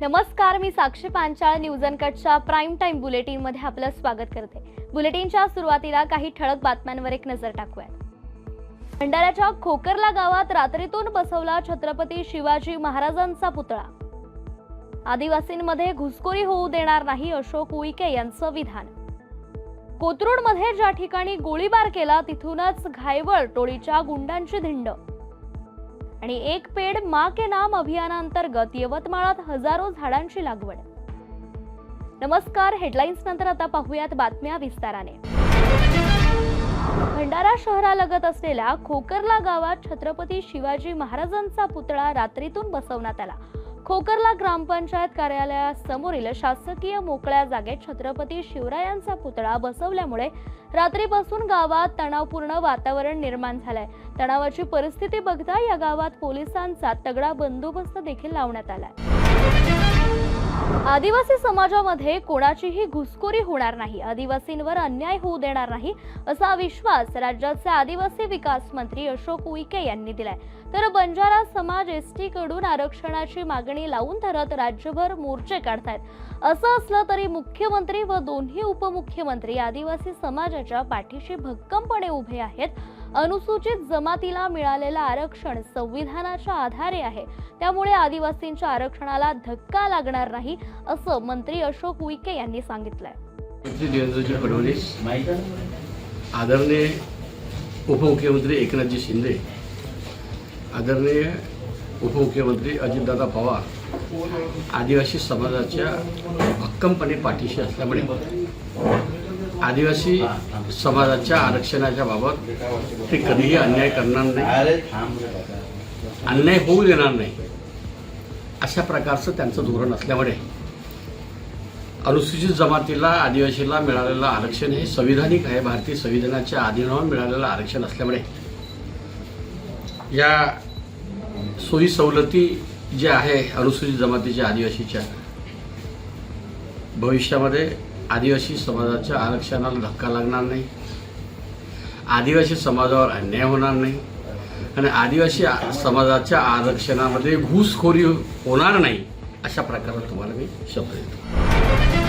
नमस्कार मी साक्षी पांचाळ न्यूज अनकटच्या प्राईम टाईम बुलेटिनमध्ये आपलं स्वागत करते. बुलेटिनच्या सुरुवातीला काही ठळक बातम्यांवर एक नजर टाकूया भंडाऱ्याच्या खोकरला गावात रात्रीतून बसवला छत्रपती शिवाजी महाराजांचा पुतळा. आदिवासींमध्ये घुसखोरी होऊ देणार नाही अशोक उईके यांचं विधान. कोथरूडमध्ये ज्या ठिकाणी गोळीबार केला तिथूनच घायवळ टोळीच्या गुंडांची धिंड. आणि एक पेड मा के नाम अभियानांतर्गत यवतमाळात हजारो झाडांची लागवड. नमस्कार हेडलाईन्स नंतर आता पाहूयात बातम्या विस्ताराने. भंडारा शहरालगत असलेल्या खोकरला गावात छत्रपती शिवाजी महाराजांचा पुतळा रात्रीतून बसवण्यात आला. खोकरला ग्रामपंचायत कार्यालयासमोरील शासकीय मोकळ्या जागेत छत्रपती शिवरायांचा पुतळा बसवल्यामुळे रात्रीपासून गावात तणावपूर्ण वातावरण निर्माण झालंय. तणावाची परिस्थिती बघता या गावात पोलिसांचा तगडा बंदोबस्त देखील लावण्यात आलाय. आदिवासी समाजामध्ये कोणाचीही घुसखोरी होणार नाही आदिवासींवर अन्याय होऊ देणार नाही असा विश्वास राज्याचे आदिवासी विकास मंत्री अशोक उईके यांनी दिलाय. तर बंजारा समाज एसटी कडून आरक्षणाची मागणी लावून धरत राज्यभर मोर्चे काढतायत. असं असलं तरी मुख्यमंत्री व दोन्ही उपमुख्यमंत्री आदिवासी समाजाच्या पाठीशी भक्कमपणे उभे आहेत. अनुसूचित जमातीला मिळालेलं आरक्षण संविधानाच्या आधारे आहे. त्यामुळे आदिवासींच्या आरक्षणाला धक्का लागणार नाही असं मंत्री अशोक उईके यांनी सांगितलंय. आदरणीय उपमुख्यमंत्री एकनाथजी शिंदे आदरणीय उपमुख्यमंत्री अजितदादा पवार आदिवासी समाजाच्या भक्कमपणे पाठीशी असल्यामुळे आदिवासी समाजाच्या आरक्षणाच्या बाबत ते कधीही अन्याय करणार नाही. अन्याय होऊ देणार नाही. अशा प्रकारचं त्यांचं धोरण असल्यामुळे अनुसूचित जमातीला आदिवासीला मिळालेलं आरक्षण हे संविधानिक आहे. भारतीय संविधानाच्या अधीनावर मिळालेलं आरक्षण असल्यामुळे या सोयी सवलती ज्या आहे अनुसूचित जमातीच्या आदिवासीच्या भविष्यामध्ये आदिवासी समाजाच्या आरक्षणाला धक्का लागणार नाही. आदिवासी समाजावर अन्याय होणार नाही. आणि आदिवासी समाजाच्या आरक्षणामध्ये घुसखोरी होणार नाही अशा प्रकारे तुम्हाला मी शब्द देतो.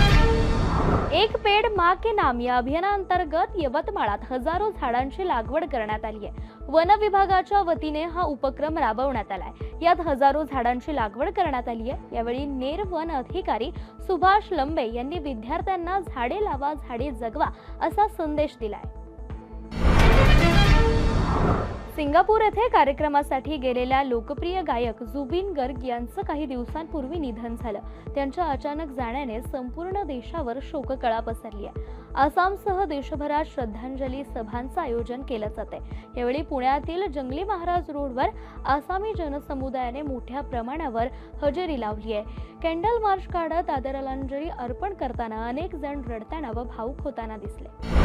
एक पेड मा के नाम या अभियानांतर्गत यवतमाळात हजारो झाडांची लागवड करण्यात आली आहे. वन विभागाच्या वतीने हा उपक्रम राबवण्यात आलाय. यात हजारो झाडांची लागवड करण्यात आली आहे. यावेळी नेर वन अधिकारी सुभाष लंबे यांनी विद्यार्थ्यांना झाडे लावा झाडे जगवा असा संदेश दिलाय. सिंगापूर येथे कार्यक्रमासाठी गेलेल्या लोकप्रिय गायक जुबिन गर्ग यांचं काही दिवसांपूर्वी निधन झालं. त्यांच्या अचानक जाण्याने संपूर्ण देशावर शोककळा पसरली आहे. आसामसह देशभरात श्रद्धांजली सभांचं आयोजन केलं जाते यावेळी पुण्यातील जंगली महाराज रोडवर आसामी जनसमुदायाने मोठ्या प्रमाणावर हजेरी लावली आहे. कॅन्डल मार्च काढत आदरांजली अर्पण करताना अनेक जण रडताना व भाऊक होताना दिसले.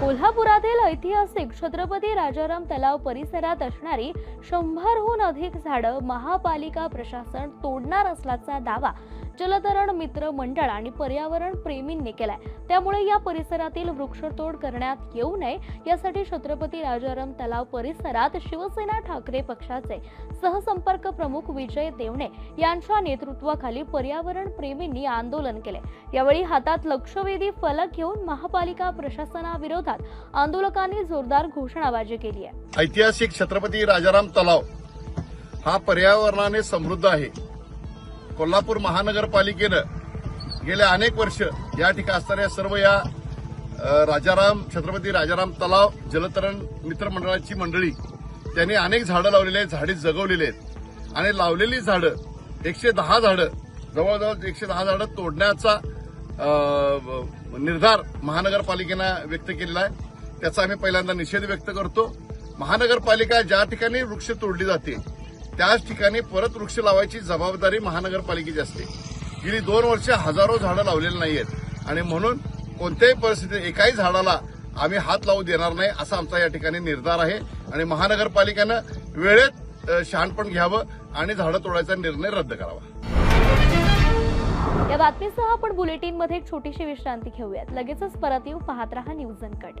कोल्हापुरातील ऐतिहासिक छत्रपती राजाराम तलाव परिसरात असणारी शंभरहून अधिक झाडं महापालिका प्रशासन तोडणार असल्याचा दावा जलतरण मित्र मंडळ आणि पर्यावरण प्रेमींनी केलाय. त्यामुळे या परिसरातील वृक्षतोड करण्यात येऊ नये यासाठी छत्रपती राजाराम तलाव परिसरात शिवसेना ठाकरे पक्षाचे सहसंपर्क प्रमुख विजय देवणे यांच्या नेतृत्वाखाली पर्यावरण प्रेमींनी आंदोलन केले. यावेळी हातात लक्षवेधी फलक घेऊन महापालिका प्रशासनाविरोधात आंदोलकांनी जोरदार घोषणाबाजी केली आहे. ऐतिहासिक छत्रपती राजाराम तलाव हा पर्यावरणाने समृद्ध आहे. कोल्हापूर महानगरपालिकेनं गेल्या अनेक वर्ष या ठिकाणी असणाऱ्या सर्व या राजाराम छत्रपती राजाराम तलाव जलतरण मित्रमंडळाची मंडळी त्यांनी अनेक झाडं लावलेली आहेत झाडे जगवलेली आहेत. आणि लावलेली झाडं एकशे दहा झाडं जवळजवळ एकशे दहा झाडं तोडण्याचा निर्धार महानगरपालिकेनं व्यक्त केलेला आहे. त्याचा आम्ही पहिल्यांदा निषेध व्यक्त करतो. महानगरपालिका ज्या ठिकाणी वृक्ष तोडली जाते त्याच ठिकाणी परत वृक्ष लावायची जबाबदारी महानगरपालिकेची असते. गेली दोन वर्ष हजारो झाडं लावलेली नाहीयेत. आणि म्हणून कोणत्याही परिस्थितीत एकाही झाडाला आम्ही हात लावू देणार नाही असा आमचा या ठिकाणी निर्धार आहे. आणि महानगरपालिकेनं वेळेत शहाणपण घ्यावं आणि झाडं तोडायचा निर्णय रद्द करावा. या बातमीसह आपण बुलेटिनमध्ये एक छोटीशी विश्रांती घेऊयात. लगेचच परत येऊ. पाहत रहा न्यूज अनकट.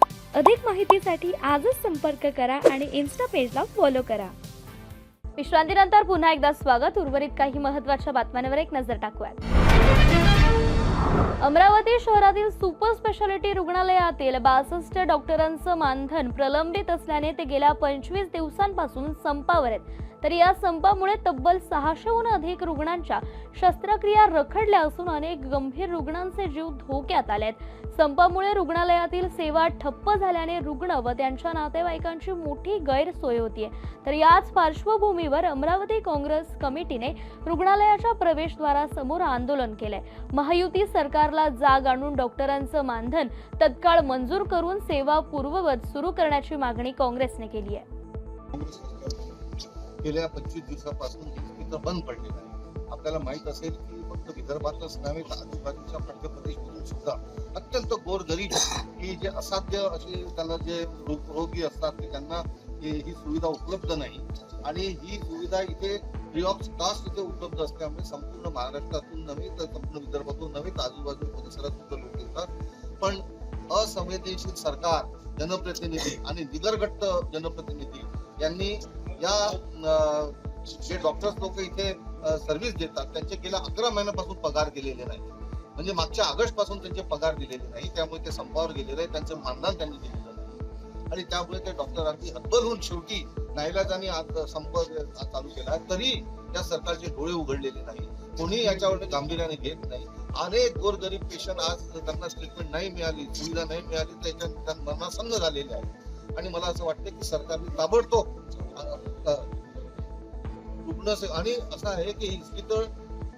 अधिक माहितीसाठी आजच संपर्क करा आणि इन्स्टा पेजला फॉलो करा. विश्रांतीनंतर पुन्हा एकदा स्वागत. उर्वरित काही महत्त्वाच्या बातम्यांवर एक नजर टाकूयात. अमरावती शहरातील सुपर स्पेशालिटी रुग्णालयातील बासष्ट डॉक्टरांचं मानधन प्रलंबित असल्याने ते गेल्या पंचवीस दिवसांपासून संपावर आहेत. तर या संपामुळे तब्बल सहाशेहून अधिक रुग्णांच्या शस्त्रक्रिया रखडल्या असून अनेक गंभीर रुग्णांचे जीव धोक्यात आले आहेत. संपामुळे रुग्णालयातील सेवा ठप्प झाल्याने रुग्ण व त्यांच्या नातेवाईकांची मोठी गैरसोय होतीये. तर याच पार्श्वभूमीवर अमरावती काँग्रेस कमिटीने रुग्णालयाच्या प्रवेशद्वारासमोर आंदोलन केलंय. महायुती सरकारला जाग आणून डॉक्टरांचं मानधन तत्काळ मंजूर करून सेवा पूर्ववत सुरू करण्याची मागणी काँग्रेसने केली आहे गेल्या पंचवीस दिवसापासून तिथं बंद पडलेलं आहे. आपल्याला माहीत असेल की फक्त विदर्भातच नव्हे तर आजूबाजूच्या मध्य प्रदेशमधून सुद्धा अत्यंत गोरगरीब की जे असाध्य असे त्याला जे रोगी असतात ते त्यांना ही ही सुविधा उपलब्ध नाही. आणि ही सुविधा इथे फ्री ऑफ कॉस्ट इथे उपलब्ध असल्यामुळे संपूर्ण महाराष्ट्रातून नव्हे तर संपूर्ण विदर्भातून नव्हे तर आजूबाजू परिसरात सुद्धा लोक येतात. पण असंवेदनशील सरकार जनप्रतिनिधी आणि निगरगट्ट जनप्रतिनिधी यांनी या जे डॉक्टर्स लोक इथे सर्व्हिस देतात त्यांचे गेल्या अकरा महिन्यापासून पगार दिलेले नाही म्हणजे मागच्या ऑगस्टपासून त्यांचे पगार दिलेले नाही त्यामुळे ते संपावर गेलेले आहे त्यांचं मानधन त्यांनी दिलेलं नाही. आणि त्यामुळे ते डॉक्टरांनी हतबल होऊन शेवटी नाईलाजाने आज संप चालू केला तरी या सरकारचे डोळे उघडलेले नाही. कोणी याच्यावर गांभीर्याने घेत नाही. अनेक गोरगरीब पेशंट आज त्यांना ट्रीटमेंट नाही मिळाली सुविधा नाही मिळाली त्याच्यात त्यांना मरणासन्न झालेले आहे आणि मला असं वाटतं की सरकारने ताबडतोब रुग्ण आणि असं आहे की इस्पितळ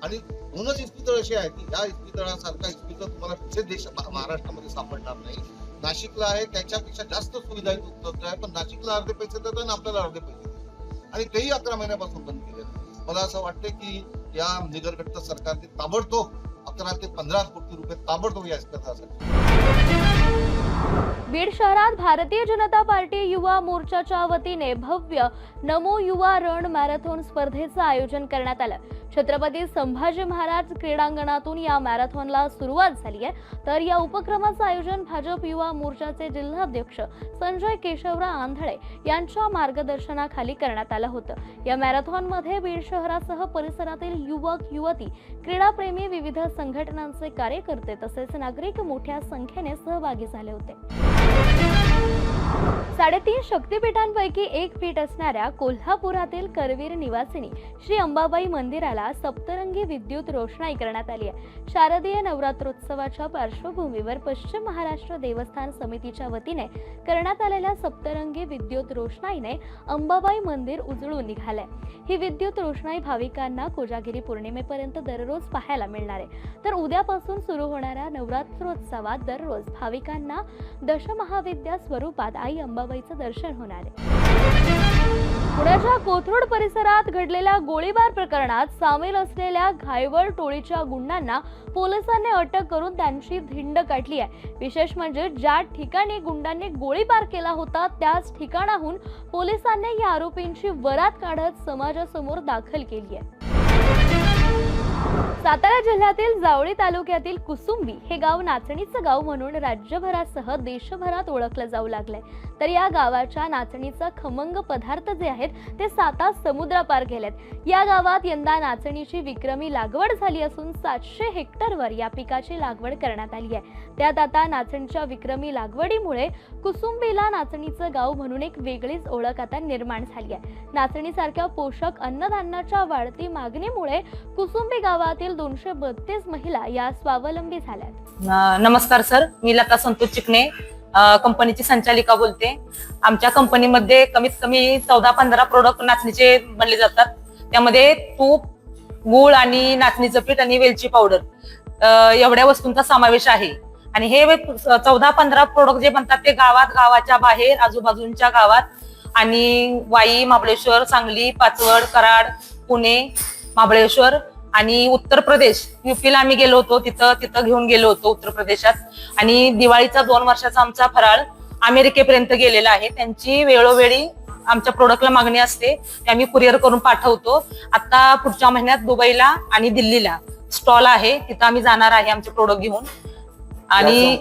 आणि म्हणूनच इस्पितळ असे आहे की या इस्पितळासारखा इस्पितळ तुम्हाला कुठेच देश महाराष्ट्रामध्ये सापडणार नाही. नाशिकला आहे त्याच्यापेक्षा जास्त सुविधा उपलब्ध आहे पण नाशिकला अर्धे पैसे देतात आणि आपल्याला अर्धे पैसे देतात. आणि तेही अकरा महिन्यापासून बंद केले मला असं वाटतं की या निगरगट्ट सरकारने ताबडतोब अकरा ते पंधरा कोटी रुपये ताबडतोब या इस्पितळासाठी बीड शहरात भारतीय जनता पार्टी युवा मोर्चाच्या वतीने भव्य नमो युवा रण मॅरेथॉन स्पर्धेचं आयोजन करण्यात आलं. छत्रपती संभाजी महाराज क्रीडांगणातून या मॅरेथॉनला सुरुवात झाली आहे. तर या उपक्रमाचं आयोजन भाजप युवा मोर्चाचे जिल्हाध्यक्ष संजय केशवराव आंधळे यांच्या मार्गदर्शनाखाली करण्यात आलं होतं. या मॅरेथॉनमध्ये बीड शहरासह परिसरातील युवक युवती क्रीडाप्रेमी विविध संघटनांचे कार्यकर्ते तसेच नागरिक मोठ्या संख्येने सहभागी झाले होते. साडेतीन शक्तिपीठांपैकी एक पीठ असणाऱ्या कोल्हापुरातील करवीर निवासिनी श्री अंबाबाई मंदिराला सप्तरंगी विद्युत रोषणाई करण्यात आली आहे. शारदीय नवरात्रोत्सवाच्या पार्श्वभूमीवर पश्चिम महाराष्ट्र देवस्थान समितीच्या वतीने करण्यात आलेल्या सप्तरंगी विद्युत रोषणाईने अंबाबाई मंदिर उजळून निघालंय. ही विद्युत रोषणाई भाविकांना कोजागिरी पौर्णिमेपर्यंत दररोज पाहायला मिळणार आहे. तर उद्यापासून सुरू होणाऱ्या नवरात्रोत्सवात दररोज भाविकांना दशमहाविद्या स्वरूपात आई अंबाबाईचं दर्शन होणार आहे. पुण्याच्या कोथरूड परिसरात घडलेल्या गोळीबार प्रकरणात सामील असलेल्या घायवळ टोळीच्या गुंडांना पोलिसांनी अटक करून त्यांची धिंड काढली आहे. विशेष म्हणजे ज्या ठिकाणी गुंडांनी गोळीबार केला होता त्याच ठिकाणाहून पोलिसांनी या आरोपींची वरात काढत समाजासमोर दाखल केली आहे. सातारा जिल्ह्यातील जावळी तालुक्यातील कुसुंबी हे गाव नाचणीचं गाव म्हणून राज्यभरासह देशभरात ओळखलं जाऊ लागलंय. तर या गावाच्या नाचणीचा खमंग पदार्थ जे आहेत ते साता समुद्रापार गेलेत. या गावात यंदा नाचणीची विक्रमी लागवड झाली असून सातशे हेक्टरवर या पिकाची लागवड करण्यात आली आहे. त्यात आता नाचणीच्या विक्रमी लागवडीमुळे कुसुंबीला नाचणीचं गाव म्हणून एक वेगळीच ओळख आता निर्माण झाली आहे. नाचणीसारख्या पोषक अन्नधान्याच्या वाढती मागणीमुळे कुसुंबी गावातील दोनशे बत्तीस महिला या स्वावलंबी झाल्यात. नमस्कार सर मी लता संतोष चिकणे कंपनीची संचालिका बोलते. आमच्या कंपनीमध्ये कमीत कमी चौदा पंधरा प्रोडक्ट नाचणीचे बनले जातात. त्यामध्ये तूप गूळ आणि नाचणीचं पीठ आणि वेलची पावडर एवढ्या वस्तूंचा समावेश आहे. आणि हे चौदा पंधरा प्रोडक्ट जे बनतात ते गावात गावाच्या बाहेर आजूबाजूच्या गावात. आणि वाई महाबळेश्वर सांगली पाचवड कराड पुणे महाबळेश्वर आणि उत्तर प्रदेश युपीला आम्ही गेलो होतो तिथं तिथं घेऊन गेलो होतो उत्तर प्रदेशात आणि दिवाळीचा दोन वर्षाचा आमचा फराळ अमेरिकेपर्यंत गेलेला आहे त्यांची वेळोवेळी आमच्या प्रोडक्टला मागणी असते ते आम्ही कुरिअर करून पाठवतो आता पुढच्या महिन्यात दुबईला आणि दिल्लीला स्टॉल आहे तिथं आम्ही जाणार आहे आमचे प्रोडक्ट घेऊन आणि?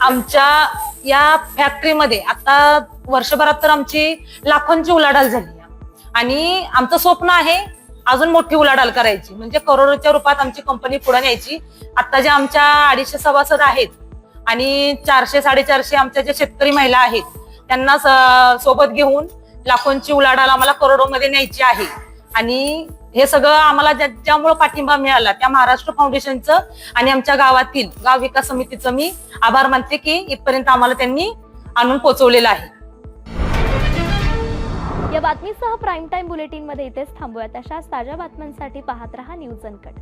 आमच्या या फॅक्टरीमध्ये आता वर्षभरात तर आमची लाखोंची उलाढाल झाली. आणि आमचं स्वप्न आहे अजून मोठी उलाढाल करायची. म्हणजे करोडोच्या रूपात आमची कंपनी पुढे न्यायची. आता ज्या आमच्या अडीचशे सभासद आहेत आणि चारशे साडेचारशे आमच्या ज्या शेतकरी महिला आहेत त्यांना सोबत घेऊन लाखोंची उलाढाल आम्हाला करोडोमध्ये न्यायची आहे. आणि हे सगळं आम्हाला ज्या- ज्यामुळे पाठिंबा मिळाला त्या महाराष्ट्र फाउंडेशनचं आणि आमच्या गावातील गाव विकास समितीचं मी आभार मानते की इथपर्यंत आम्हाला त्यांनी आणून पोचवलेलं आहे. या बातमीसह प्राईम टाईम बुलेटिनमध्ये इथेच थांबूयात. अशाच ताज्या बातम्यांसाठी पाहत रहा न्यूज अनकट.